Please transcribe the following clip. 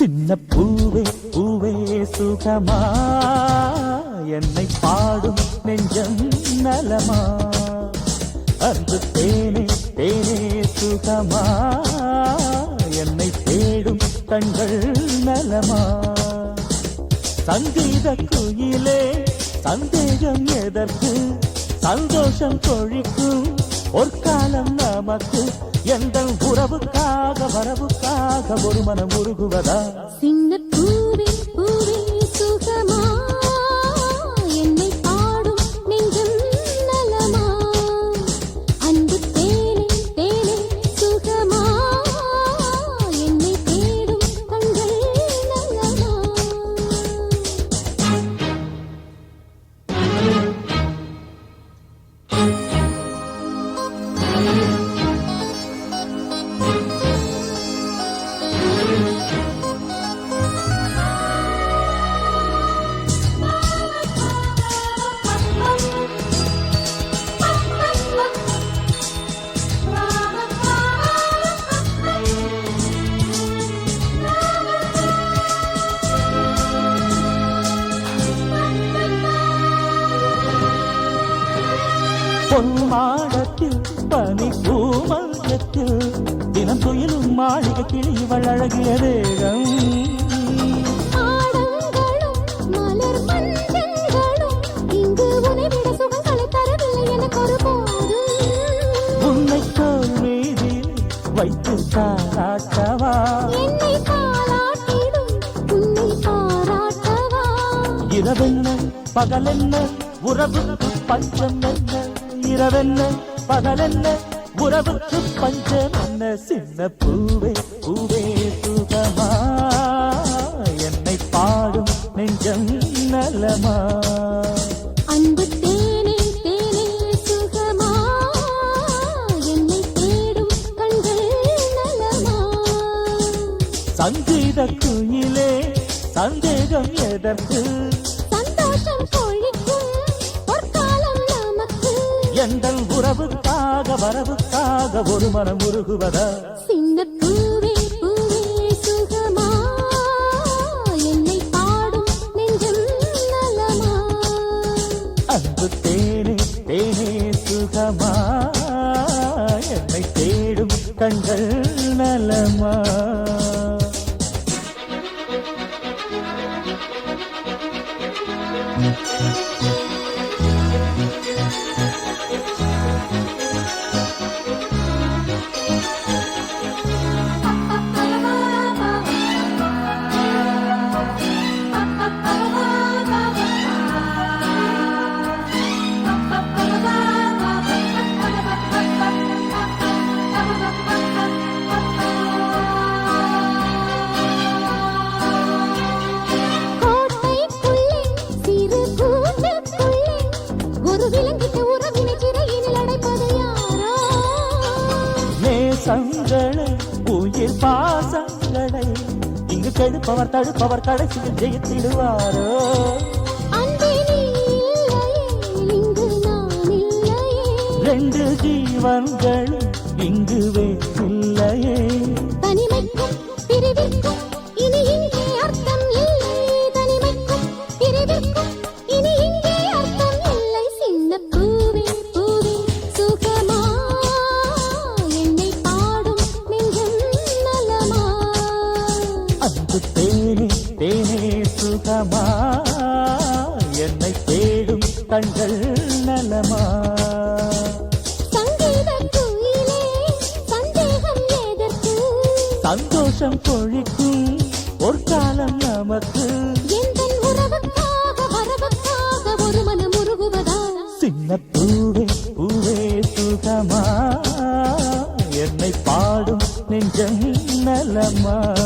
சின்ன பூவே பூவே சுகமா? என்னை பாடும் நெஞ்சம் நலமா? அன்று தேனே தேனே சுகமா? என்னை தேடும் கண்கள் நலமா? சங்கீத குயிலே சந்தேகம் எதற்கு? சந்தோஷம் கொழிக்கும் ஒரு காலம் நமக்கு எந்த உறவுக்காக வரவுக்காக ஒரு மனம் உருகுவதா? சின்ன பூவே பூவே சுகமா? பொன்மாடத்தில் பனி பூமரத்தில் தினம் துயிலும் மாளிகை கிளி இவள் அழகிய மீதில் வைத்து தாராட்டவா என்னை பாராட்டிடும் உன்னை பாராட்டவா? இரவென்ன பகலென்ன உறவுக்கு பஞ்சம் என்ன? இரவென்ன பகலென்ன உறவுக்கு பஞ்சம் என்ன? சின்ன பூவே பூவே சுகமா? என்னை பாடும் நெஞ்சம் நலமா? அன்பு சங்கீத குயிலே சந்தேகம் எதற்கு? சந்தோஷம் பொற்காலம் எந்த உறவுக்காக வரவுக்காக ஒரு மனம் உருகுவதா? நலமா? அன்பு தேனே தேனே சுகமா? என்னை தேடும் கண்கள் நலமா? நேசங்களை உயிர் பாசங்களை இங்கு கெடுப்பவர் தடுப்பவர் கடைசியில் ஜெயித்திடுவாரோ? ரெண்டு ஜீவன்களும் இங்கு இல்லையே. கண்கள் நலமா? சந்தோஷம் பொழிக்கும் நமக்கு. ஒரு மனம் உருகுவதா? சின்ன பூவே பூவே சுகமா? என்னை பாடும் நெஞ்சம் நலமா?